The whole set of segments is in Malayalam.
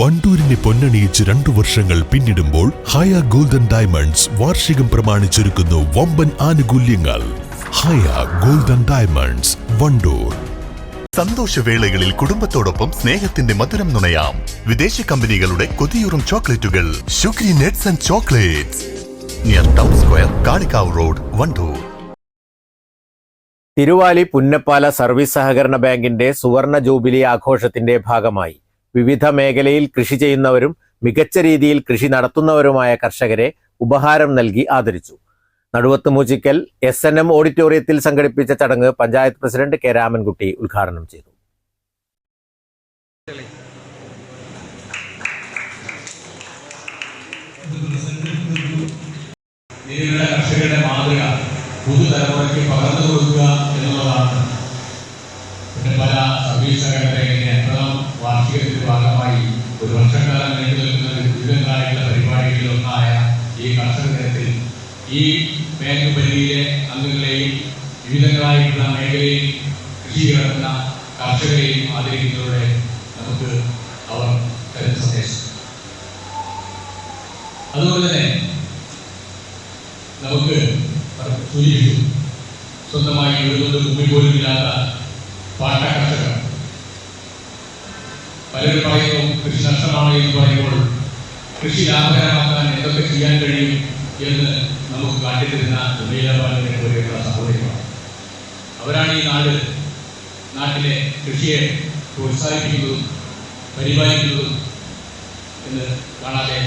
വണ്ടൂരിനെ പൊന്നണിയിച്ച് രണ്ടു വർഷങ്ങൾ പിന്നിടുമ്പോൾ ഹയ ഗോൾഡൻ ഡയമണ്ട്സ് വാർഷികം പ്രമാണിച്ചൊരുക്കുന്നു വമ്പൻ ആനുകൂല്യങ്ങൾ. Haya golden diamonds Wandoor. സന്തോഷവേളകളിൽ കുടുംബത്തോടൊപ്പം സ്നേഹത്തിന്റെ മധുരം നുണയാം. വിദേശ കമ്പനികളുടെ കൊതിയൂറും ചോക്ലേറ്റുകൾ. Sugary nets and chocolates. Near town square Kalikavu road Wandoor. Thiruvali Punnappala service സഹകരണ ബാങ്കിന്റെ സുവർണ ജൂബിലി ആഘോഷത്തിന്റെ ഭാഗമായി. വിവിധ മേഖലയിൽ കൃഷി ചെയ്യുന്നവരും മികച്ച രീതിയിൽ കൃഷി നടത്തുന്നവരുമായ കർഷകരെ ഉപഹാരം നൽകി ആദരിച്ചു. Naduvath Moochikkal S N M ഓഡിറ്റോറിയത്തിൽ സംഘടിപ്പിച്ച ചടങ്ങ് പഞ്ചായത്ത് പ്രസിഡന്റ് കെ രാമൻകുട്ടി ഉദ്ഘാടനം ചെയ്തു. കർഷകരുടെ മാതൃക പുതുതലമുറയ്ക്ക് പകർന്നു കൊടുക്കുക എന്നുള്ളതാണ്. പല സർവീസ് എത്രാം വാർഷികത്തിന്റെ ഭാഗമായി ഒരു വർഷക്കാലം നീണ്ടു നിൽക്കുന്ന വിവിധങ്ങളായിട്ടുള്ള പരിപാടികളിലൊന്നായ ഈ കർഷക ദിനത്തിൽ ഈ ബാങ്ക് പരിധിയിലെ അംഗങ്ങളെയും വിവിധങ്ങളായിട്ടുള്ള മേഖലയിൽ കൃഷി കിടക്കുന്ന കർഷകരെയും ആദരിക്കുന്നതോടെ നമുക്ക് അവർ തരുന്ന സന്ദേശം. അതുപോലെ തന്നെ നമുക്ക് സൂചിപ്പിച്ചു സ്വന്തമായി എഴുതുന്നത് ഭൂമി പോലും ഇല്ലാത്ത പാട്ട കർഷകർ പലരും പറയുന്നു കൃഷി നഷ്ടമാണ് എന്ന് പറയുമ്പോൾ കൃഷി ലാഭകരമാക്കാൻ എന്തൊക്കെ ചെയ്യാൻ കഴിയും എന്ന് നമുക്ക് കാട്ടിത്തരുന്ന ഉദയലാബാലിനെ പോലെയുള്ള സഹോദരികളാണ്. അവരാണ് ഈ നാട് നാട്ടിലെ കൃഷിയെ പ്രോത്സാഹിപ്പിക്കുന്നതും പരിപാലിക്കുന്നതും എന്ന് കാണാതെ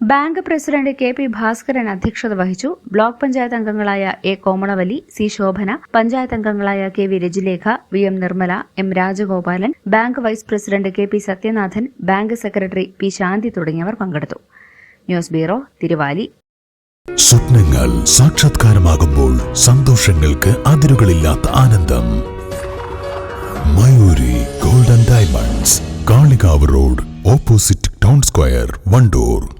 bank president K P Bhaskaran അധ്യക്ഷത വഹിച്ചു. ബ്ലോക്ക് പഞ്ചായത്ത് അംഗങ്ങളായ എ കോമണവലി സി ശോഭന പഞ്ചായത്ത് അംഗങ്ങളായ K V Rajilekha V M Nirmala M Rajagopalan bank vice president K P Sathyanathan bank secretary P Shanthi തുടങ്ങിയവർ പങ്കെടുത്തു. News bureau Thiruvali. സ്വപ്നങ്ങൾ സാക്ഷാത്കാരമാകുമ്പോൾ സന്തോഷങ്ങൾക്ക് അതിരുകളില്ലാത്ത ആനന്ദം. Mayoori golden diamonds Kalikavu road opposite town square Wandoor.